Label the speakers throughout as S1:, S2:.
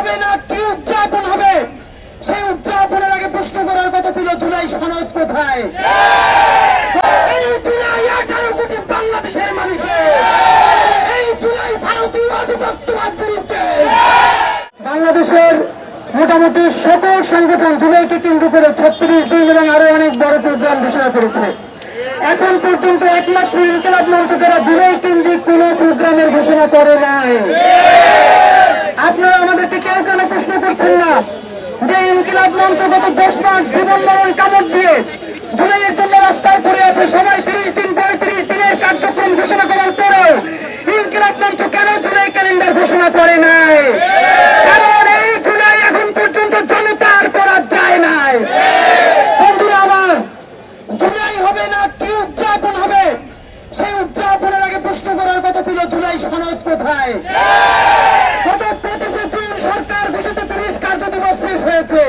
S1: হবে না, কি উদযাপন হবে? সেই উদযাপনের আগে প্রশ্ন করার কথা ছিল, জুলাই সনদ কোথায়? এই জুলাই আঠারো কোটি বাংলাদেশের মানুষের। এই জুলাই ভারতীয় আধিপত্যবাদ বিরুদ্ধে বাংলাদেশের মোটামুটি সকল সংগঠন জুলাইকে কেন্দ্র করে ছত্রিশ দিন এবং আরও অনেক বড় প্রোগ্রাম ঘোষণা করেছে। এখন পর্যন্ত একমাত্র ইনকলাব মঞ্চ তারা জুলাই কেন্দ্রিক কোন প্রোগ্রামের ঘোষণা করে নাই। আপনারা আমাদেরকে কেউ কেন প্রশ্ন করছেন না? যে ইনকিলাব মঞ্চ গত দশ মাস জীবন মরণ কামড় দিয়ে জুলাইয়ের জন্য রাস্তায় পড়ে আছে সবাই তিরিশ দিন, পঁয়ত্রিশ দিনের কার্যক্রম ঘোষণা করার পরেও ইনকিলাব মঞ্চ কেন জুলাই ক্যালেন্ডার ঘোষণা করে নাই? কারণ এই জুলাই এখন পর্যন্ত জনতার করা যায় নাই। বন্ধুরা আমার, জুলাই হবে না, কি উদযাপন হবে? সেই উদযাপনের আগে প্রশ্ন করার কথা ছিল, জুলাই সনদ কোথায়? হয়েছে।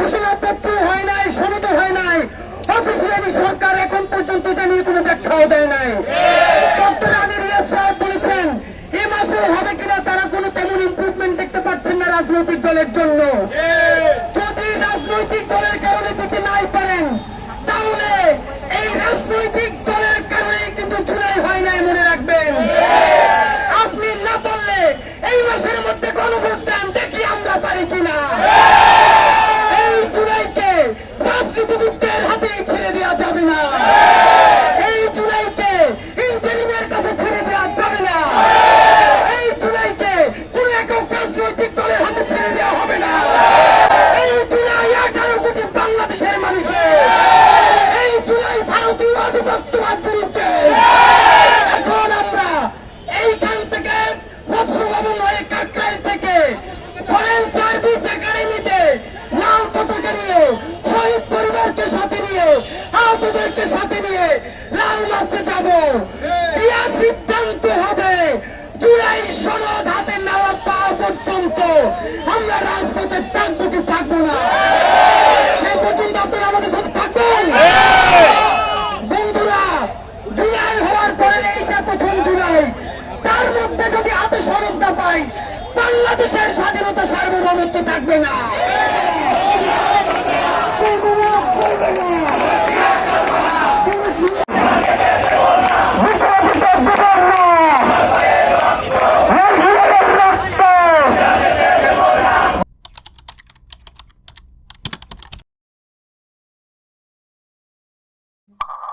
S1: ঘোষণা পত্র হয় নাই সনদ হয় নাই। অফিসিয়ালি সরকার এখন পর্যন্ত এটা নিয়ে কোনো ব্যাখ্যাও দেয় নাই। ডক্টর আমির বলেছেন, এ মাসে হবে কিনা তারা কোনো তেমন ইম্প্রুভমেন্ট দেখতে পাচ্ছেন না রাজনৈতিক দলের জন্য যদি রাজনৈতিক দলের কারণে দিতে নাই পারেন তাহলে এই রাজনৈতিক দলের কারণে কিন্তু জুলাই হয় নাই মনে রাখবেন আপনি না পারলে এই মাসের মধ্যে গণভোট দেন দেখি আমরা পারি কিনা এই জুলাইকে রাজনীতিবিদদের হাতে ছেড়ে দেওয়া যাবে না এই জুলাইকে ইঞ্জিনিয়ারের কাছে ছেড়ে দেওয়া যাবে না এই জুলাইকে কোন একক রাজনৈতিক দলের হাতে ছেড়ে দেওয়া হবে না এই জুলাই আঠারো কোটি বাংলাদেশের মানুষের এই জুলাই ভারতীয় আধিপত্যবাদ বিরুদ্ধে এখন আমরা এইখান থেকে মৎস্য ভবন হয়ে কাকরাই থেকে ফরেন সার্ভিস একাডেমিতে লাল পতাকা নিয়ে শহীদ পরিবারকে সাথে নিয়ে আহতদেরকে সাথে নিয়ে লাল মার্চে যাব। ইয়া সিদ্ধান্ত হবে জুলাই সনদ হাতে নেওয়া পাওয়া পর্যন্ত আমরা রাজপথে থাকব কি থাকব না? সেই পর্যন্ত আপনারা আমাদের সাথে থাকবেন? বন্ধুরা জুলাই হওয়ার পরে এইটা প্রথম জুলাই। তার মধ্যে যদি হাতে সনদ না পাই বাংলাদেশের স্বাধীনতা সার্বভৌমত্ব থাকবে না। Mm-hmm.